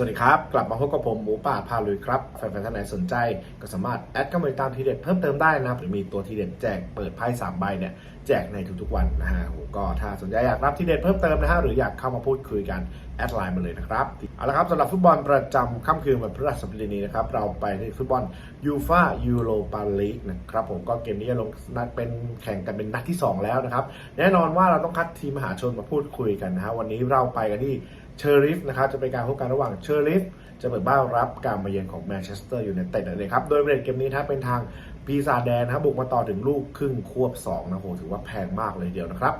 วัสดีครับ กลับมาพบกับผมหมูป่าพาลุยครับ แฟนๆท่านไหนสนใจก็สามารถแอดเข้ามาติดตามทีเด็ดเพิ่มเติมได้นะครับ หรือมีตัวทีเด็ดแจกเปิดไพ่สามใบเนี่ยแจกในทุกๆวันนะฮะผมก็ถ้าสนใจอยากรับทีเด็ดเพิ่มเติมนะฮะหรืออยากเข้ามาพูดคุยกันแอดไลน์มาเลยนะครับเอาละครับสำหรับฟุตบอลประจำค่ำคืนวันพฤหัสบดีนี้นะครับเราไปที่ฟุตบอลยูฟายูโรปาลีกนะครับผมก็เกมนี้จะลงนัดเป็นแข่งกันเป็นนัดที่สองแล้วนะครับ แน่นอนว่าเราต้องคัดทีมมหาชนมาพูดคุยกันนะฮะวันนี้เราไปกันที่ เชอริฟนะครับจะเป็นการพบกันระหว่างเชอริฟจะเปิดบ้านรับการมาเยือนของแมนเชสเตอร์อยู่ในเต็ดเลยครับ โดยเรทเกมนี้ถ้าเป็นทางปีศาจแดงนะครับบุกมาต่อถึงลูกครึ่งควบ2นะโหถือว่าแพงมากเลยเดียวนะครับ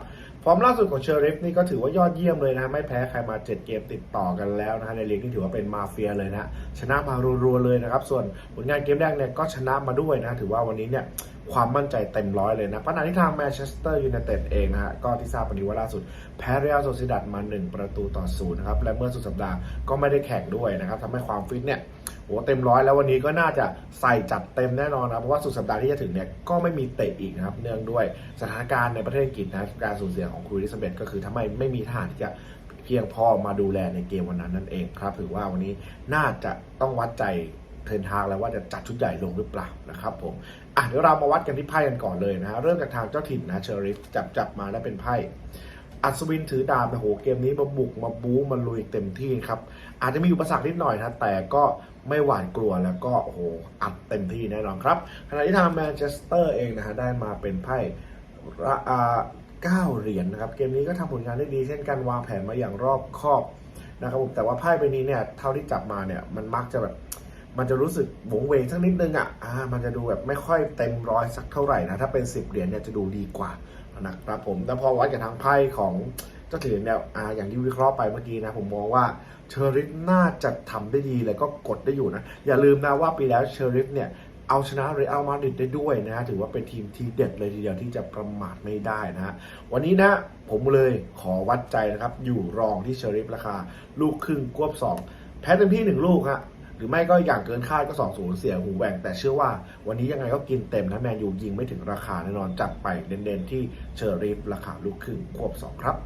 ฟอร์มล่าสุดของเชอริฟนี่ก็ถือว่ายอดเยี่ยมเลยนะไม่แพ้ใครมา 7 เกมติดต่อกันแล้วนะฮะในลีกนี่ถือว่าเป็นมาเฟียเลยนะชนะมารัวๆเลยนะครับ ส่วนผลงานเกมแรกเนี่ยก็ชนะมาด้วยนะถือว่าวันนี้เนี่ยความมั่นใจเต็มร้อยเลยนะปัญหาที่ทางแมนเชสเตอร์ยูไนเต็ดเองนะฮะก็ที่ทราบวันนี้ว่าล่าสุด แพ้เรอัลโซซิดัดมา 1 ประตูต่อศูนย์นะครับและเมื่อสุดสัปดาห์ก็ไม่ได้แข่งด้วยนะครับทำให้ความฟิตเนี่ย โหเต็มร้อยแล้ววันนี้ก็น่าจะใส่จัดเต็มแน่นอนนะเพราะว่าสุดสัปดาห์ที่จะถึงเนี่ยก็ไม่มีเตะอีกนะครับ เนื่องด้วยสถานการณ์ในประเทศอังกฤษนะการสูญเสียของครูริสเบตก็คือทำไมไม่มีทหารที่จะเพียงพอมาดูแลในเกมวันนั้นนั่นเองครับถือว่าวันนี้น่าจะต้องวัดใจเทินทางแล้วว่าจะจัดชุดใหญ่ลงหรือเปล่านะครับผมอะเดี๋ยวเรามาวัดกันที่ไพ่กันก่อนเลยนะฮะเริ่มจากทางเจ้าถิ่นนะเชอริฟจับจับมาได้เป็นไพ่อัศวินถือดาบโอ้โหเกมนี้มาบุกมาบู๊มาลุยเต็มที่ครับอาจจะมีอุปสรรคนิดหน่อยนะแต่ก็ ไม่หวาดกลัวแล้วก็โอ้โหอัดเต็มที่แน่นอนครับขณะที่ทางแมนเชสเตอร์เองนะฮะได้มาเป็นไพ่ระอ่าเก้าเหรียญนะครับเกมนี้ก็ทำผลงานได้ดีเช่นกันวางแผนมาอย่างรอบคอบนะครับผมแต่ว่าไพ่ใบนี้เนี่ยเท่าที่จับมาเนี่ยมันมักจะแบบมันจะรู้สึกหวงเวงสักนิดนึงอะอ่า มันจะดูแบบไม่ค่อยเต็มร้อยสักเท่าไหร่นะ ถ้าเป็น 10 เหรียญเนี่ยจะดูดีกว่านะครับผม แต่พอวัดกับทางไพ่ของ เจ้าเหรียญเนี่ยอ่าอย่างที่วิเคราะห์ไปเมื่อกี้นะ ผมมองว่าเชอริฟน่าจะทำได้ดีแล้วก็กดได้อยู่นะ อย่าลืมนะว่าปีแล้วเชอริฟเนี่ยเอาชนะเรอัลมาดริดได้ด้วยนะ ถือว่าเป็นทีมที่เด็ดเลยทีเดียวที่จะประมาทไม่ได้นะฮะวันนี้นะผมเลยขอวัดใจนะครับ อยู่รองที่เชอริฟราคา ลูกครึ่งควบ 2 แพ้เต็มที่ 1 ลูกฮะหรือไม่ก็อย่างเกินคาดก็ 2 0 เสียหูแหว่ง แต่เชื่อว่าวันนี้ยังไงก็กินเต็มนะแมนยูยิงไม่ถึงราคาแน่นอนจัดไปเด่นๆที่เชอริฟราคาลูกครึ่งควบ 2 ครับ